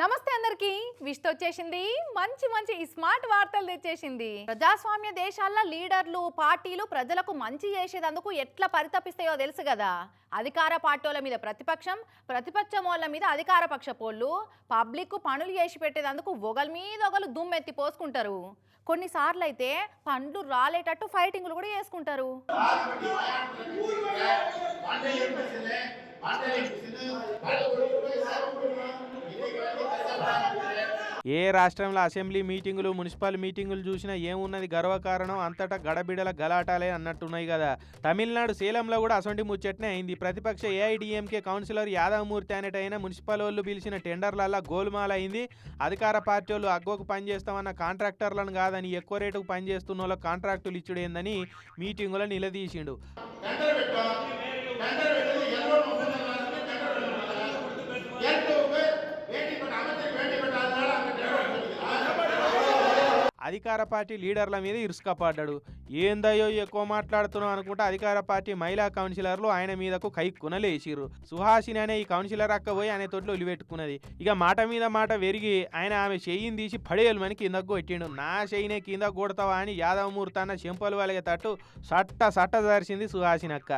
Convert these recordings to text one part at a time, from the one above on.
నమస్తే అందరికి. విష్తో వచ్చేసింది. మంచి మంచి స్మార్ట్ వార్తలు తెచ్చేసింది. ప్రజాస్వామ్య దేశాల్లో లీడర్లు పార్టీలు ప్రజలకు మంచి చేసేదందుకు ఎట్లా పరితపిస్తాయో తెలుసు కదా. అధికార పార్టీల మీద ప్రతిపక్షం ప్రతిపక్షం వాళ్ళ మీద అధికార పక్ష పోళ్ళు పబ్లిక్ పనులు చేసి పెట్టేదందుకు ఒకరి మీద ఒకరు దుమ్మెత్తి పోసుకుంటారు. కొన్నిసార్లు అయితే పండ్లు రాలేటట్టు ఫైటింగ్లు కూడా చేసుకుంటారు. ఏ రాష్ట్రంలో అసెంబ్లీ మీటింగులు మున్సిపల్ మీటింగులు చూసినా ఏమున్నది గర్వకారణం అంతటా గడబిడల గలాటాలే అన్నట్టున్నాయి కదా. తమిళనాడు సేలంలో కూడా అసొంటి ముచ్చట్నే అయింది. ప్రతిపక్ష ఏఐడిఎంకే కౌన్సిలర్ యాదవమూర్తి అనేటైన మున్సిపల్ వాళ్ళు పిలిచిన టెండర్లల్లా గోల్మాల్ అయింది అధికార పార్టీ వాళ్ళు అగ్గోకు పనిచేస్తామన్న కాంట్రాక్టర్లను కాదని ఎక్కువ రేటుకు పనిచేస్తున్న వాళ్ళ కాంట్రాక్టులు ఇచ్చుడేందని మీటింగులో నిలదీసిండు. అధికార పార్టీ లీడర్ల మీద ఇరుసుకపడ్డాడు ఏందయ్యో ఎక్కువ మాట్లాడుతున్నావు అనుకుంటే అధికార పార్టీ మహిళా కౌన్సిలర్లు ఆయన మీదకు కైక్కునలేసిర్రు సుహాసిని అనే ఈ కౌన్సిలర్ అక్క పోయి ఆయన తోటలో ఒలిపెట్టుకున్నది ఇక మాట మీద మాట వెరిగి ఆయన ఆమె చెయ్యిని తీసి పడేయమని కిందకు కొట్టిండు. నా చెయ్యినే కింద కొడతావా అని యాదవమూర్తి అన్న చెంపలు వాళ్ళకి తట్టు సట్ట సట్ట జరిసింది సుహాసిని అక్క.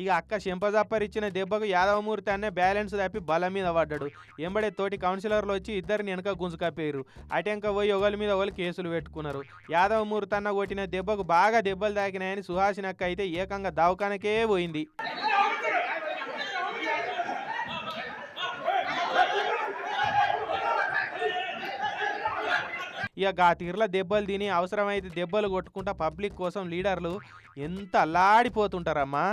ఇక అక్క చెంపజప్పరిచ్చిన దెబ్బకు యాదవమూర్తి అనే బ్యాలెన్స్ తప్పి బలం మీద పడ్డాడు. ఎంబడే తోటి కౌన్సిలర్లు వచ్చి ఇద్దరిని వెనక గుంజుకప్పేరు అటెంక పోయి ఒకరి మీద ఒకరు కేసులు పెట్టుకున్నారు. యాదవమూర్తి అన్న కొట్టిన దెబ్బకు బాగా దెబ్బలు తాకినాయని సుహాసిని అక్క అయితే ఏకంగా దవాఖానకే పోయింది. ఇక ఆ తీర్ల దెబ్బలు తిని అవసరమైతే దెబ్బలు కొట్టుకుంటా పబ్లిక్ కోసం లీడర్లు ఎంత అల్లాడిపోతుంటారమ్మా.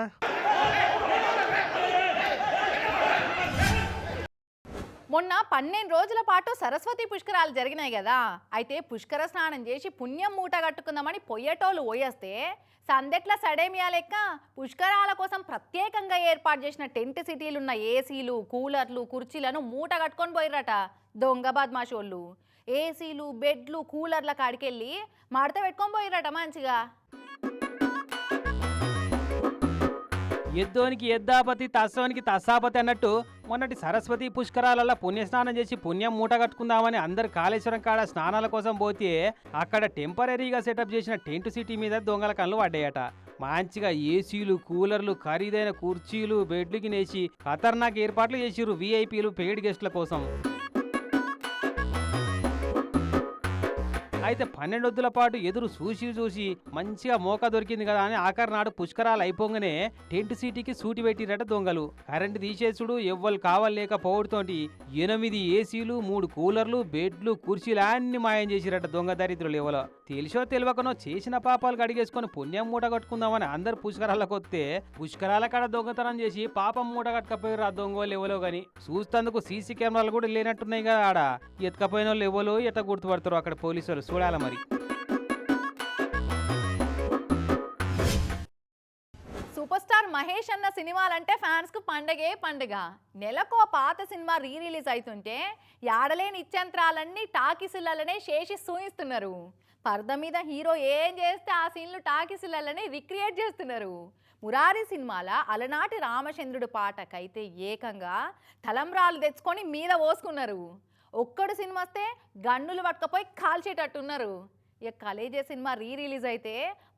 మొన్న పన్నెండు రోజుల పాటు సరస్వతి పుష్కరాలు జరిగినాయి కదా. అయితే పుష్కర స్నానం చేసి పుణ్యం మూట కట్టుకుందామని పొయ్యేటోళ్ళు పోయేస్తే సందెట్ల సడేమియా లెక్క పుష్కరాల కోసం ప్రత్యేకంగా ఏర్పాటు చేసిన టెంట్ సిటీలు ఉన్న ఏసీలు కూలర్లు కుర్చీలను మూట కట్టుకొని పోయిర్రట దొంగ మాషోళ్ళు ఏసీలు బెడ్లు కూలర్ల కాడికెళ్ళి మడత పెట్టుకొని పోయిర్రట మంచిగా. ఎద్దోనికి ఎద్దాపతి తస్సోనికి తస్సాపతి అన్నట్టు మొన్నటి సరస్వతి పుష్కరాలలో పుణ్యస్నానం చేసి పుణ్యం మూట కట్టుకుందామని అందరు కాళేశ్వరం కాడ స్నానాల కోసం పోతే అక్కడ టెంపరీగా సెటప్ చేసిన టెంట్ సిటీ మీద దొంగల కళ్ళు పడ్డాయట. మంచిగా ఏసీలు కూలర్లు ఖరీదైన కుర్చీలు బెడ్లుకి నేసి ఖతర్నాక్ ఏర్పాట్లు చేసిర్రు వీఐపీలు పెయిడ్ గెస్ట్ల కోసం. అయితే పన్నెండొద్దుల పాటు ఎదురు చూసి చూసి మంచిగా మోక దొరికింది కదా అని ఆఖరి నాడు పుష్కరాలు అయిపోగానే టెంట్ సిటీకి సూటి పెట్టిరట దొంగలు. కరెంటు తీసేసుడు ఎవ్వరు కావలేకపోవడంతోటి ఎనిమిది ఏసీలు మూడు కూలర్లు బెడ్లు కుర్చీలు అన్ని మాయం చేసిరట దొంగ దరిద్రులు ఎవరో తెలిసో తెలియకనో చేసిన పాపాలు కడిగేసుకొని పుణ్యం మూట కట్టుకుందామని అందరు పుష్కరాలకు వస్తే పుష్కరాల కాడ దొంగతనం చేసి పాపం మూట కట్టకపోయారు ఆ దొంగలు ఎవరో గాని. చూస్తందుకు సీసీ కెమెరాలు కూడా లేనట్టున్నాయి కదా ఆడ. ఎత్తుకపోయిన వాళ్ళు ఎవరో ఎట్ట గుర్తుపడతారు అక్కడ పోలీసులు. చూడాలి మరి. సూపర్ స్టార్ మహేష్ అన్న సినిమాలంటే ఫ్యాన్స్కు పండగే పండుగ. నెలకో పాత సినిమా రీ రిలీజ్ అవుతుంటే యాడలేని ఇచ్చంత్రాలన్నీ టాకీసులనే శేషి సూయిస్తున్నారు. పర్ద మీద హీరో ఏం చేస్తే ఆ సీన్లు టాకీసులనే రిక్రియేట్ చేస్తున్నారు. మురారి సినిమాల అలనాటి రామచంద్రుడు పాటకైతే ఏకంగా తలంబ్రాలు తెచ్చుకొని మీద పోసుకున్నారు. ఒక్కడు సినిమా వస్తే గన్నులు పట్టుకపోయి కాల్చేటట్టున్నారు. ఇక కలేజే సినిమా రీ రిలీజ్ అయితే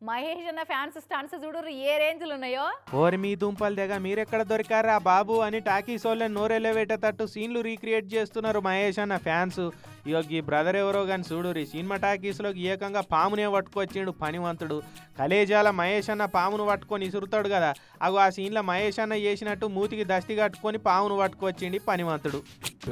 మహేష్ అన్న ఫ్యాన్స్ స్టాన్స్ చూడు ఏ రేంజ్లు ఉన్నాయో? ఓరి మీ దుంపలు తెగ మీరెక్కడ దొరికారా బాబు అని టాకీస్ వాళ్ళని నోరెళ్ళవేటేటట్టు సీన్లు రీక్రియేట్ చేస్తున్నారు మహేష్ అన్న ఫ్యాన్స్. ఇక ఈ బ్రదర్ ఎవరో కానీ చూడురి సినిమా టాకీస్లోకి ఏకంగా పామునే పట్టుకొచ్చిండు పనివంతుడు. కలేజాల మహేష్ అన్న పామును పట్టుకొని ఇసురుతాడు కదా అగో ఆ సీన్లో మహేష్ అన్న చేసినట్టు మూతికి దస్తి కట్టుకొని పామును పట్టుకొచ్చిండి పనివంతుడు.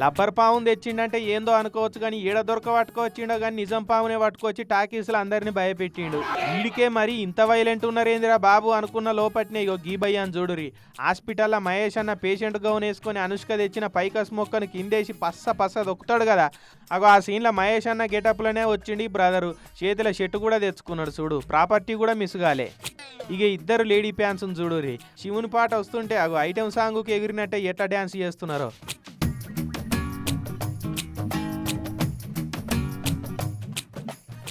లబ్బర్ పామును తెచ్చిండంటే ఏందో అనుకోవచ్చు కానీ ఈడ దొరక పట్టుకొచ్చిండో కానీ నిజం పామునే పట్టుకొచ్చి టాకీస్లో అందరిని భయపెట్టిండు. వీడికే మరి ఇంత వైలెంట్ ఉన్నారేందిరా బాబు అనుకున్న లోపట్నే ఇగో గీబయ్య అని చూడురి హాస్పిటల్లో మహేష్ అన్న పేషెంట్ గౌన్ వేసుకొని అనుష్క తెచ్చిన పైకస్ మొక్కను కిందేసి పస్స పస్స దొక్కుతాడు కదా అగో ఆ సీన్లో మహేష్ అన్న గెటప్లోనే వచ్చిండి బ్రదరు. చేతిలో షర్టు కూడా తెచ్చుకున్నాడు చూడు. ప్రాపర్టీ కూడా మిస్ కాలే. ఇక ఇద్దరు లేడీ ఫ్యాన్స్ చూడురి శివుని పాట వస్తుంటే అగో ఐటెం సాంగ్కి ఎగిరినట్టే ఎట్లా డ్యాన్స్ చేస్తున్నారో.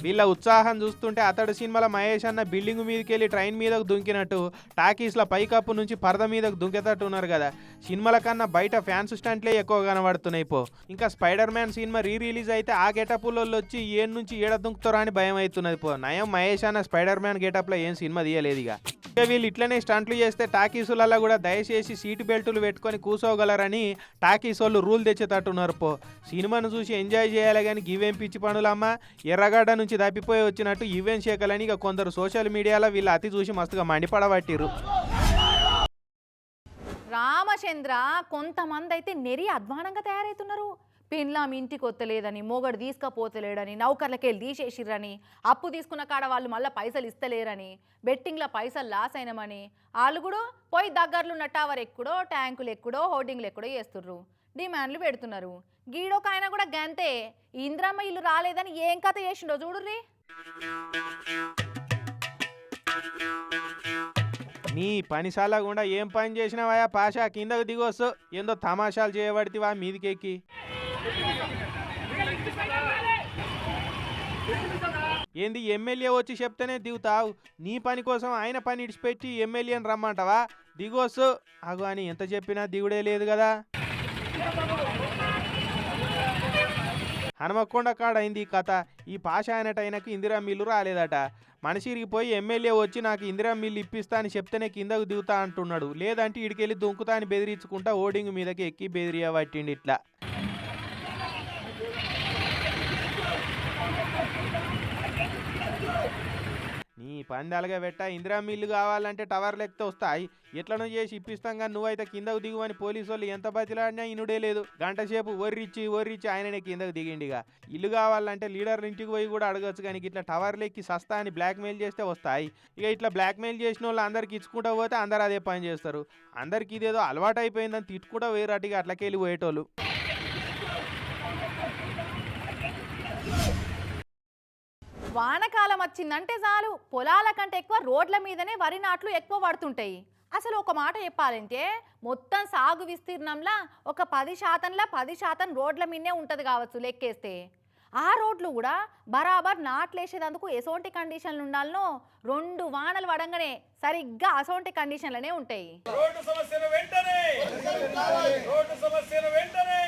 వీళ్ళ ఉత్సాహం చూస్తుంటే అతడు సినిమాల మహేష్ అన్న బిల్డింగ్ మీదకి వెళ్ళి ట్రైన్ మీదకు దుంకినట్టు టాకీస్ల పైకప్పు నుంచి పరద మీదకు దుంకేటట్టు ఉన్నారు కదా. సినిమాల కన్నా బయట ఫ్యాన్స్ స్టంట్లే ఎక్కువ కనబడుతున్నాయి పో. ఇంకా spider man cinema re release అయితే ఆ గెటప్లో వచ్చి ఏం నుంచి ఏడ దుంకుతారో అని భయం అవుతున్నది పో. నయం మహేష్ అన్న స్పైడర్ మ్యాన్ గెటప్లో ఏం సినిమా తీయలేదు ఇక. వీళ్ళు ఇట్లనే స్టంట్లు చేస్తే టాకీసులలో కూడా దయచేసి సీటు బెల్టులు పెట్టుకొని కూసోగలరని టాకీస్ వాళ్ళు రూల్ తెచ్చేటట్టున్నారు పో. సినిమాను చూసి ఎంజాయ్ చేయాలి కానీ గివేం పిచ్చి పనులమ్మా? ఎర్రగడ్డ నుంచి తప్పిపోయి వచ్చినట్టు ఇవేం శేఖలని ఇక కొందరు సోషల్ మీడియాలో వీళ్ళు అతి చూసి మస్తుగా మండిపడబట్టిరు రామచంద్ర కొంతమంది అయితే నెరి అధ్వానంగా తయారవుతున్నారు పెన్లాం ఇంటికి వత్తలేదని మోగడు తీసుకపోతలేడని నౌకర్లకెళ్ళి తీసేసిర్రని అప్పు తీసుకున్న కాడ వాళ్ళు మళ్ళీ పైసలు ఇస్తలేరని బెట్టింగ్లో పైసలు లాస్ అయినామని వాళ్ళు కూడా పోయి దగ్గరలో ఉన్న టవర్ ఎక్కుడో ట్యాంకులు ఎక్కుడో హోర్డింగ్లు ఎక్కుడో చేస్తుర్రు. డిమాండ్లు పెడుతున్నారు. గీడొక ఆయన కూడా గంతే. ఇంద్రమ్మ ఇల్లు రాలేదని ఏం కథ చేసిండో చూడుర్రీ. నీ పనిశాల గుండా ఏం పని చేసినావా పాషా కిందకు దిగొస్తు. ఏందో తమాషాలు చేయబడితివా మీదికెక్కి. ఏంది ఎమ్మెల్యే వచ్చి చెప్తేనే దిగుతావు? నీ పని కోసం ఆయన పని ఇడిచిపెట్టి ఎమ్మెల్యేని రమ్మంటావా? దిగొస్తు. అగు అని ఎంత చెప్పినా దిగుడే లేదు కదా. హనుమకొండ కాడ అయింది ఈ కథ. ఈ పాష అయినటైనకి ఇందిరా మిల్లు రాలేదట. మనిషిరికి పోయి ఎమ్మెల్యే వచ్చి నాకు ఇందిరా మిల్లు ఇప్పిస్తా అని చెప్తేనే కిందకు దిగుతా అంటున్నాడు. లేదంటే ఇడికెళ్ళి దుంకుతా అని బెదిరించుకుంటా ఓడింగ్ మీదకి ఎక్కి బెదిరియా పట్టిండి ఇట్లా. నీ పందాలుగా పెట్ట ఇందిరా మిల్లు కావాలంటే టవర్ ఎక్కితే వస్తాయి. ఎట్లనో చేసి ఇప్పిస్తాం కానీ నువ్వైతే కిందకు దిగువని పోలీసు వాళ్ళు ఎంత బతిలాడినా ఇనుడే లేదు. గంట సేపు ఒర్రిచ్చి ఒర్రిచ్చి ఆయననే కిందకు దిగిండిగా. ఇల్లు కావాలంటే లీడర్ ఇంటికి పోయి కూడా అడగచ్చు కానీ ఇట్లా టవర్ లెక్కి సస్తా అని బ్లాక్మెయిల్ చేస్తే వస్తాయి. ఇక ఇట్లా బ్లాక్మెయిల్ చేసిన వాళ్ళు అందరికి ఇచ్చుకుంటూ పోతే అందరు అదే పని చేస్తారు. అందరికి ఇదేదో అలవాటు అయిపోయిందని తిట్టుకుంటూ వేరటిగా అట్లకెళ్ళి పోయేటోళ్ళు. వానకాలం వచ్చిందంటే చాలు. పొలాల కంటే ఎక్కువ రోడ్ల మీదనే వరి నాట్లు ఎక్కువ పడుతుంటాయి. అసలు ఒక మాట చెప్పాలంటే మొత్తం సాగు విస్తీర్ణంలా ఒక పది శాతంలా పది శాతం రోడ్ల మీదనే ఉంటుంది కావచ్చు లెక్కేస్తే. ఆ రోడ్లు కూడా బరాబర్ నాట్లేసేదందుకు ఎసోంటి కండిషన్లు ఉండాలనో రెండు వానలు పడంగానే సరిగ్గా అసోంటి కండిషన్లనే ఉంటాయి. రోడ్డు సమస్యను వెంటనే! రోడ్డు సమస్యను వెంటనే!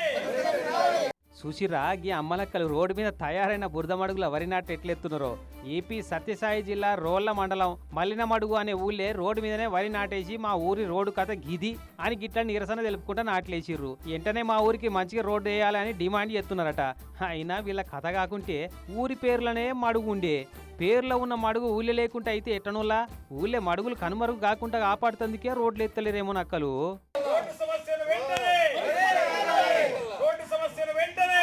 చూసిరా గీ అమ్మలక్కలు రోడ్డు మీద తయారైన బురద మడుగుల వరి నాటు ఎట్లెత్తున్నారో? ఏపీ సత్యసాయి జిల్లా రోళ్ళ మండలం మల్లినమడుగు అనే ఊళ్ళే రోడ్డు మీదనే వరి నాటేసి మా ఊరి రోడ్డు కథ గిది అని గిట్ల నిరసన తెలుపుకుంటా నాట్లేసిర్రు. వెంటనే మా ఊరికి మంచిగా రోడ్డు వేయాలని డిమాండ్ చేస్తున్నారట. అయినా వీళ్ళ కథ కాకుంటే ఊరి పేర్లనే మడుగు ఉండే పేర్లో ఉన్న మడుగు ఊళ్ళే లేకుంటే అయితే ఎట్టనులా? ఊళ్ళే మడుగులు కనుమరుగు కాకుండా కాపాడుతందుకే రోడ్లు ఎత్తలేరేమో నక్కలు రోడ్డు సమస్యను వెంటనే రోడ్డు సమస్యను వెంటనే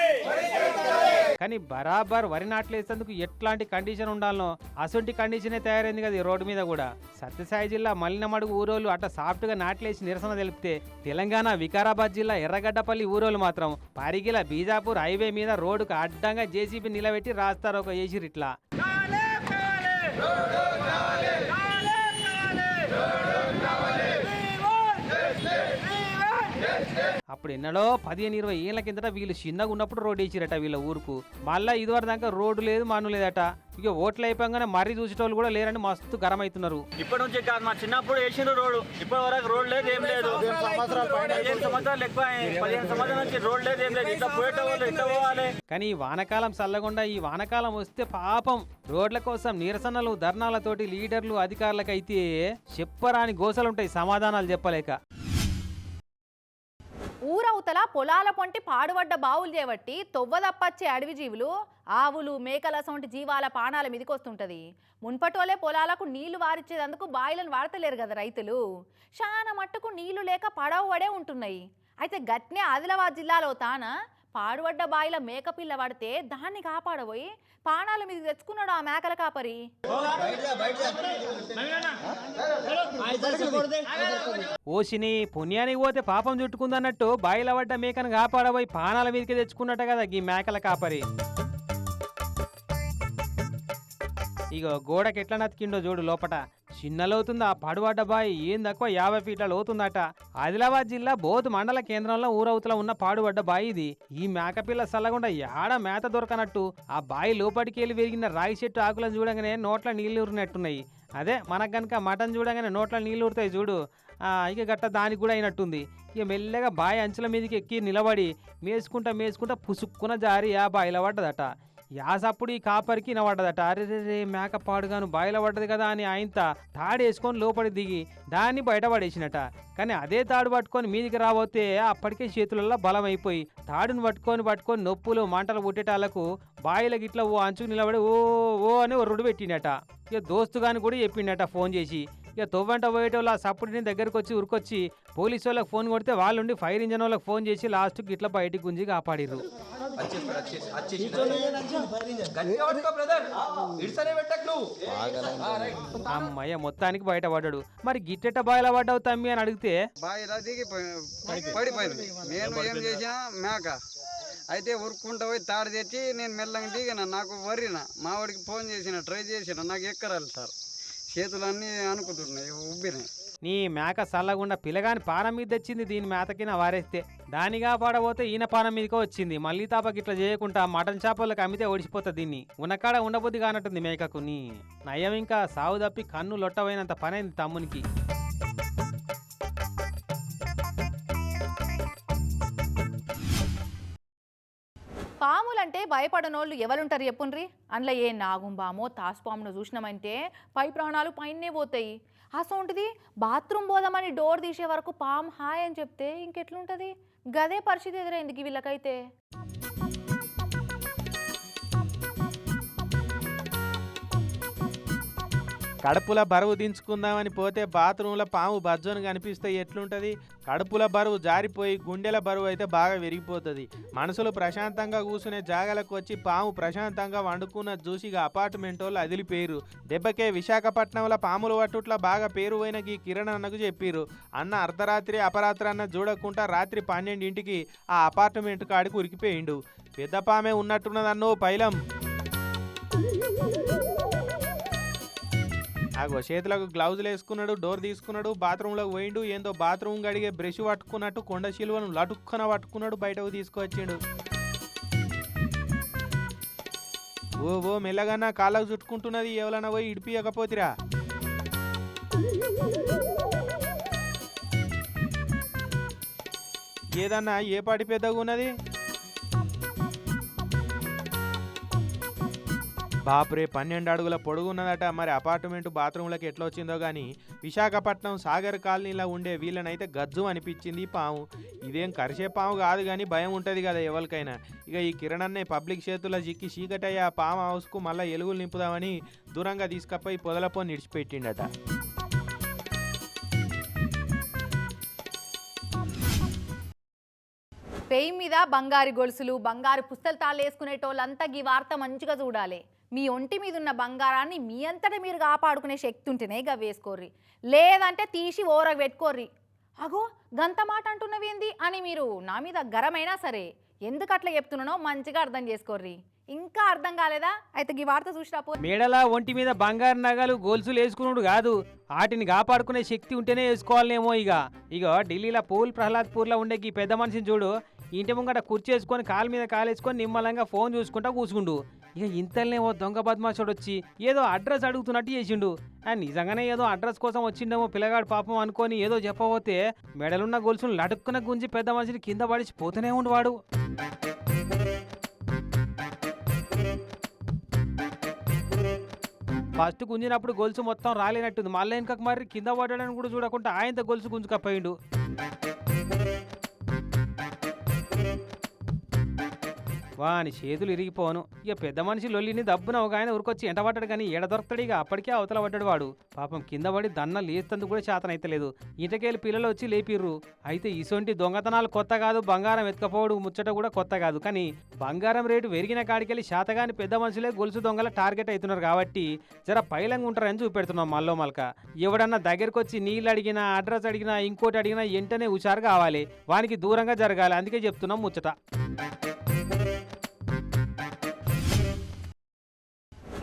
కానీ బరాబర్ వరి నాట్లేసేందుకు ఎట్లాంటి కండిషన్ ఉండాలనో అసొంటి కండిషనే తయారైంది కదా ఈ రోడ్డు మీద కూడా. సత్యసాయి జిల్లా మలినమడుగు ఊరోళ్ళు అట్ట సాఫ్ట్గా నాట్లేసి నిరసన తెలిపితే తెలంగాణ వికారాబాద్ జిల్లా ఎర్రగడ్డపల్లి ఊరోళ్ళు మాత్రం పరిగిల బీజాపూర్ హైవే మీద రోడ్డుకు అడ్డంగా జేసీబీ నిలబెట్టి రాస్తారు ఒక ఏసిరు ఇట్లా అప్పుడు ఎన్నడో పదిహేను ఇరవై ఏళ్ళ కిందట వీళ్ళు చిన్నగా ఉన్నప్పుడు రోడ్డు వేసిరట వీళ్ళ ఊరుకు. మళ్ళా ఇదివరకు దాకా రోడ్డు లేదు మన్ను లేదట. ఇక ఓట్లు అయిపోగానే మరీ చూసేటోళ్ళు కూడా లేరని మస్తు గరం అవుతున్నారు ఇప్పటి నుంచి కాదు మా చిన్నప్పుడు వేసిన రోడ్డు. ఇప్పటి వరకు రోడ్ లేదు ఏం లేదు. పదిహేను సంవత్సరాలు ఎక్కువ. పదిహేను సంవత్సరాల నుంచి రోడ్ లేదు ఏం లేదు. ఇట్లా పోయేటోళ్ళు ఇట్లా పోవాలి? కానీ ఈ వానకాలం చల్లకుండా ఈ వానకాలం వస్తే పాపం రోడ్ల కోసం నిరసనలు ధర్నాలతోటి లీడర్లు అధికారులకైతే చెప్పరాని గోసలుంటాయి సమాధానాలు చెప్పలేక. ఊరవతల పొలాల పొంటి పాడుబడ్డ బావులు చేపట్టి తొవ్వదప్పచ్చే అడవి జీవులు ఆవులు మేకల సొంటి జీవాల పానాల మీదకొస్తుంటది. మున్పటోలే పొలాలకు నీళ్ళు వారిచ్చేందుకు బాయిలను వాడతలేరు కదా రైతులు. చాలా మట్టుకు నీళ్ళు లేక పడవ పడే ఉంటున్నాయి. అయితే గట్నే ఆదిలాబాద్ జిల్లాలో తాన పాడుబడ్డ బాయిల మేకపిల్ల పడితే దాన్ని కాపాడబోయి పానాల మీద తెచ్చుకున్నాడు ఆ మేకల కాపరి. ఓసిని పుణ్యానికి పోతే పాపం చుట్టుకుందన్నట్టు బాయిల పడ్డ మేకను కాపాడబోయి పానాల మీదకి తెచ్చుకున్నట్ట కదా ఈ మేకల కాపరి. ఇగో గోడకి ఎట్లా నతికిండో చూడు లోపట. చిన్నలవుతుంది ఆ పడుబడ్డ బాయి. ఏం తక్కువ యాభై ఫీట్ల లోతుందట. ఆదిలాబాద్ జిల్లా బోధ్ మండల కేంద్రంలో ఊరవుతల ఉన్న పాడుబడ్డ బాయి ఇది. ఈ మేకపిల్ల సల్లగుండా యాడ మేత దొరకనట్టు. ఆ బాయి లోపలికి వెళ్ళి విరిగిన రాగి చెట్టు ఆకులను చూడగానే నోట్ల నీళ్ళు ఊరినట్టున్నాయి. అదే మనకు కనుక మటన్ చూడగానే నోట్ల నీళ్ళు ఊరుతాయి చూడు. ఇక గట్ట దానికి కూడా అయినట్టుంది. ఇక మెల్లగా బాయి అంచుల మీదకి ఎక్కి నిలబడి మేసుకుంటా మేసుకుంటా పుసుక్కున జారి ఆ బాయిలో పడ్డదట. యాసప్పుడు ఈ కాపరికి నవడ్డదట అరే రే మేక పాడుగాను బాయిలో పడ్డది కదా అని ఆయంత తాడేసుకొని లోపలికి దిగి దాన్ని బయటపడేసినట. కానీ అదే తాడు పట్టుకొని మీదికి రాబోతే అప్పటికే చేతులలో బలం అయిపోయి తాడును పట్టుకొని పట్టుకొని నొప్పులు మంటలు పుట్టేటాలకు బాయిల గిట్ల ఓ అంచుకు నిలబడి ఓ ఓ అని ఒర్రుడు పెట్టినట. ఇక దోస్తుగాని కూడా చెప్పిండట ఫోన్ చేసి. ఇక తొవ్వంట పోయేటోళ్ళు ఆ సప్పుడిని దగ్గరకు వచ్చి ఉరికొచ్చి పోలీసు వాళ్ళకి ఫోన్ కొడితే వాళ్ళుండి ఫైర్ ఇంజన్ వాళ్ళకి ఫోన్ చేసి లాస్ట్కి ఇట్లా బయటికి గుంజి కాపాడిర్రు. అమ్మయ్య మొత్తానికి బయటపడ్డాడు. మరి గిట్టెట్ట బాయిల పడ్డావు తమ్మి అని అడిగితే? పడిపోయింది. నేను ఏం చేసినా మేక. అయితే ఉరుక్కుంటా పోయి తాడు తెచ్చి నేను మెల్లగా దిగిన. నాకు వరిన మావాడికి ఫోన్ చేసిన ట్రై చేసిన. నాకు ఎక్కరాలి సార్? చేతులన్నీ అనుకుంటున్నాయి ఉబ్బినాయి. నీ మేక సల్లగుండా పిల్లగాని పానం మీద తెచ్చింది దీని మేతకిన వారేస్తే. దానిగా పాడబోతే ఈయన పానం మీదకే వచ్చింది. మళ్ళీ తాపకి ఇట్లా చేయకుండా మటన్ చేపలకు అమ్మితే ఓడిచిపోతుంది దీన్ని. ఉన్నకాడ ఉండబుద్ధి కానట్టుంది మేకకు నీ నయం ఇంకా సాగు తప్పి కన్ను లొట్టపోయినంత పనైంది తమ్మునికి. భయపడనోళ్ళు ఎవరుంటారు చెప్పుండ్రి? అందులో ఏ నాగుంబామో తాసుపామును చూసినామంటే పై ప్రాణాలు పైనే పోతాయి. అసొంటిది బాత్రూమ్ పోదామని డోర్ తీసే వరకు పాము హాయ్ అని చెప్తే ఇంకెట్లుంటుంది? గదే పరిస్థితి ఎదురైంది వీళ్ళకైతే. కడుపుల బరువు దించుకుందామని పోతే బాత్రూంలో పాము బజ్జోను కనిపిస్తే ఎట్లుంటది? కడుపుల బరువు జారిపోయి గుండెల బరువు అయితే బాగా విరిగిపోతుంది. మనసులు ప్రశాంతంగా కూర్చునే జాగాలకు వచ్చి పాము ప్రశాంతంగా వండుకున్న జూసిగా అపార్ట్మెంట్ వాళ్ళు అదిలిపోయారు దెబ్బకే విశాఖపట్నంలో పాములు పట్టుట్ల బాగా పేరు పోయిన ఈ కిరణ్ అన్నకు చెప్పిర్రు. అన్న అర్ధరాత్రి అపరాత్రి అన్న చూడకుండా రాత్రి పన్నెండింటికి ఆ అపార్ట్మెంట్ కాడికి ఉరికిపోయిండు. పెద్ద పామే ఉన్నట్టున్నదన్నో పైలం. ఆగో చేతులకు గ్లౌజులు వేసుకున్నాడు డోర్ తీసుకున్నాడు బాత్రూంలోకి పోయిండు ఏందో బాత్రూమ్ గడిగే బ్రష్ పట్టుకున్నట్టు కొండ శిలువను లటుక్కన పట్టుకున్నాడు బయటకు తీసుకువచ్చాడు ఓ ఓ మెల్లగానా కాళ్ళకు చుట్టుకుంటున్నది ఎవరన్నా పోయి ఇడిపియకపోతిరా. ఏదన్నా ఏ పాటి పెద్దగా ఉన్నది బాపురే పన్నెండు అడుగుల పొడుగున్నదట. మరి అపార్ట్మెంట్ బాత్రూంలకు ఎట్లా వచ్చిందో కానీ విశాఖపట్నం సాగర్ కాలనీలో ఉండే వీళ్ళనైతే గజ్జు అనిపించింది పాము. ఇదేం కరిసే పాము కాదు కానీ భయం ఉంటుంది కదా ఎవరికైనా. ఇక ఈ కిరణ్ పబ్లిక్ చేతుల్లో చిక్కి చీకటయ్య ఆ పాము హౌస్కు మళ్ళీ ఎలుగులు నింపుదామని దూరంగా తీసుకపోయి పొదలపో నిడిచిపెట్టిండట. పెయి మీద బంగారు గొలుసులు బంగారు పుస్తలు తాళ్ళు వేసుకునేటోళ్ళంతా ఈ వార్త మంచిగా చూడాలి. మీ ఒంటి మీద ఉన్న బంగారాన్ని మీ అంతటా మీరు కాపాడుకునే శక్తి ఉంటేనే ఇక వేసుకోర్రి. లేదంటే తీసి ఓరగ పెట్టుకోర్రి. అగో గంత మాట అంటున్నవేంది అని మీరు నా మీద గరమైనా సరే ఎందుకు అట్లా చెప్తున్నానో మంచిగా అర్థం చేసుకోర్రి. ఇంకా అర్థం కాలేదా? అయితే ఈ వార్త చూసినప్పుడు మేడలా ఒంటి మీద బంగారు నగలు గొలుసులు వేసుకున్నాడు కాదు వాటిని కాపాడుకునే శక్తి ఉంటేనే వేసుకోవాలనేమో ఇక ఇక ఢిల్లీలో పూల్ ప్రహ్లాద్పూర్లో ఉండే ఈ పెద్ద మనిషిని చూడు ఇంటి ముంగట కుర్చీ వేసుకొని కాలు మీద కాలు వేసుకొని నిమ్మలంగా ఫోన్ చూసుకుంటా కూసుకుండు. ఇక ఇంతలనే ఓ దొంగ బద్మాషుడు వచ్చి ఏదో అడ్రస్ అడుగుతున్నట్టు చేసిండు. అండ్ నిజంగానే ఏదో అడ్రస్ కోసం వచ్చిండేమో పిల్లగాడు పాపం అనుకొని ఏదో చెప్పబోతే మెడలున్న గొలుసును లటుక్కున గుంజి పెద్ద మనిషిని కింద పడిచి పోతూనే ఉండు వాడు ఫస్ట్ గుంజినప్పుడు గొలుసు మొత్తం రాలేనట్టుంది. మళ్ళీ వెనకకు మరి కింద పడడానికి కూడా చూడకుండా ఆయనతో గొలుసు గుంజుకపోయిండు. వాని చేతులు ఇరిగిపోను. ఇక పెద్ద మనిషి లొల్లిని దబ్బున ఒక ఆయన ఉరికొచ్చి ఎంటబడ్డాడు కానీ ఎడ దొరకతాడు ఇక అప్పటికే అవతల పడ్డాడు వాడు. పాపం కింద పడి దన్న లేస్తందుకు కూడా చేతనైతలేదు. అయితలేదు పిల్లలు వచ్చి లేపిర్రు. అయితే ఇసొంటి దొంగతనాలు కొత్త కాదు బంగారం ఎత్తుకపోవడు ముచ్చట కూడా కొత్త కాదు. కానీ బంగారం రేటు పెరిగిన కాడికెళ్ళి శాతగాని పెద్ద మనుషులే గొలుసు దొంగల టార్గెట్ అవుతున్నారు కాబట్టి జర పైలంగా ఉంటారని చూపెడుతున్నాం మల్లో మల్క. ఎవడన్నా దగ్గరకు వచ్చి నీళ్ళు అడిగినా అడ్రస్ అడిగినా ఇంకోటి అడిగినా వెంటనే హుషారు కావాలి. వానికి దూరంగా జరగాలి. అందుకే చెప్తున్నాం ముచ్చట.